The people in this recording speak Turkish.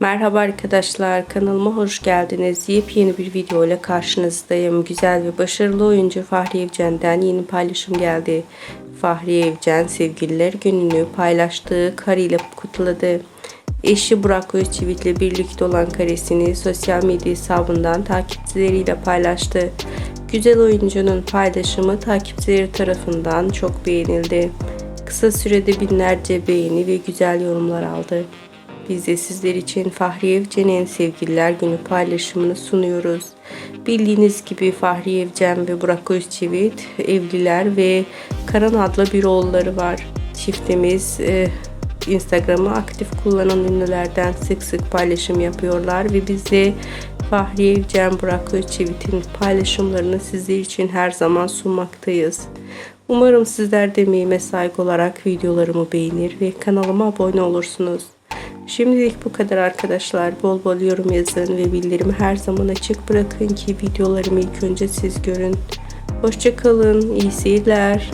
Merhaba arkadaşlar kanalıma hoş geldiniz. Yepyeni bir video ile karşınızdayım. Güzel ve başarılı oyuncu Fahriye Evcen'den yeni paylaşım geldi. Fahriye Evcen sevgililer gününü paylaştığı karıyla kutladı. Eşi Burak Özçivit ile birlikte olan karesini sosyal medya hesabından takipçileriyle paylaştı. Güzel oyuncunun paylaşımı takipçileri tarafından çok beğenildi. Kısa sürede binlerce beğeni ve güzel yorumlar aldı. Biz de sizler için Fahriye Evcen'in Sevgililer Günü paylaşımını sunuyoruz. Bildiğiniz gibi Fahriye Evcen ve Burak Özçivit evliler ve Karan adlı bir oğulları var. Çiftimiz e, Instagram'ı aktif kullanan ünlülerden sık sık paylaşım yapıyorlar ve biz de Fahriye Evcen, Burak Özçivit'in paylaşımlarını sizler için her zaman sunmaktayız. Umarım sizler de emeğime saygı olarak videolarımı beğenir ve kanalıma abone olursunuz. Şimdilik bu kadar arkadaşlar. Bol bol yorum yazın ve bildirimi her zaman açık bırakın ki videolarımı ilk önce siz görün. Hoşçakalın, iyi seyirler.